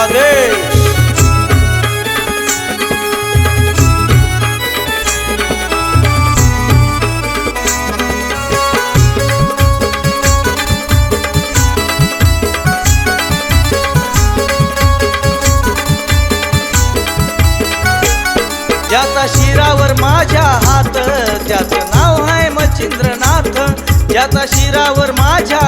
आदेश ज्याचा शिरावर माझ्या हात त्याचं नाव आहे मच्छिंद्रनाथ. ज्याचा शिरावर माझ्या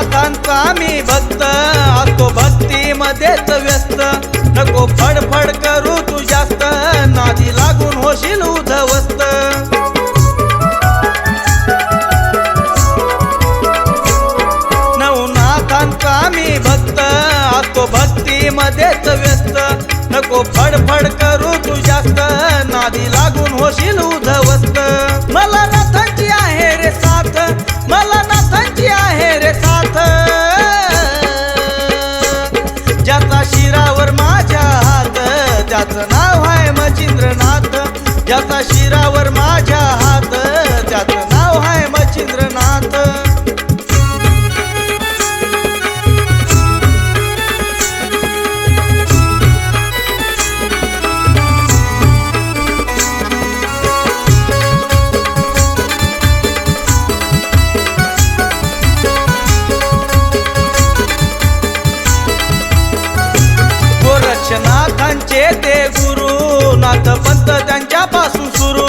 नवनाथांचा मी भक्त. असतो भक्तीमध्ये त्याचं नाव आहे मचिंद्रनाथ ज्याचा शिरा येते गुरु. नाथ पंत त्यांच्यापासून सुरू.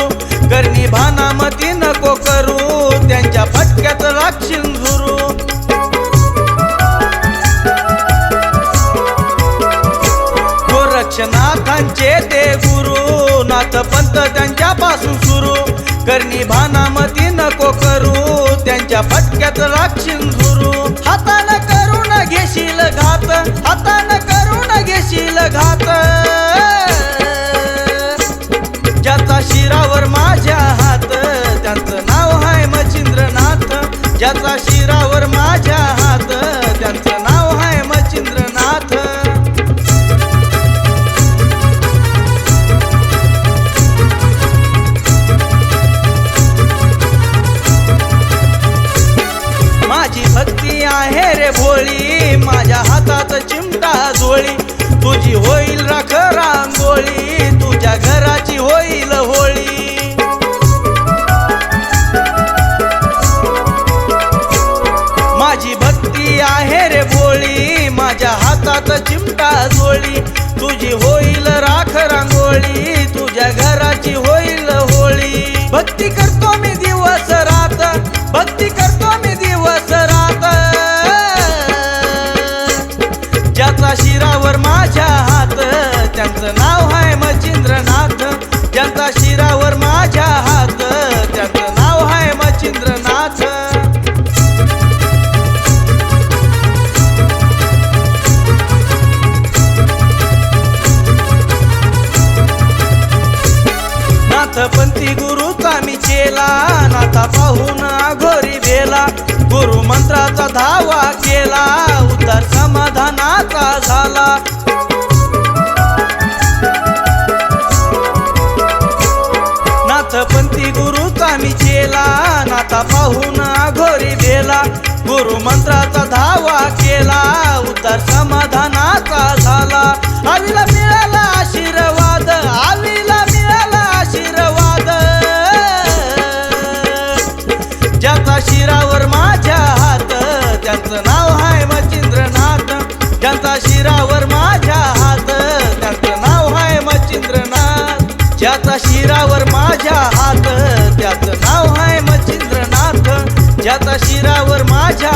करणी भानामती नको करू. त्यांच्या फटक्यात लागशील झुरू गोरक्षनाथांचे ते गुरु. नाथ पंत त्यांच्यापासून सुरू. करणी भानामती नको करू. त्यांच्या फटक्यात राक्षीन झुरू हातानं करून घेशील घात. हातानं करून घेशील घात. ज्याचा शिरावर माझ्या हात त्यांचं नाव आहे मचिंद्रनाथ माझी भक्ती आहे रे भोळी माझ्या हातात चिम हातात चिमटा जोळी तुझी होईल राख रांगोळी. तुझ्या घराची होईल होळी. भक्ती करतो मी दिवस नाथपंथी गुरुचा मी चेला नाथा पाहून घोरी भेला गुरु मंत्राचा धावा केला उद्धार समाधानाचा झाला. नाथपंथी गुरुचा मी चेला नाथा पाहून घोरी भेला गुरु मंत्राचा धावा केला उद्धार समाधानाचा त्याचा शिरावर माझ्या हात त्याचं नाव आहे मच्छिंद्रनाथ. ज्याचा शिरावर माझ्या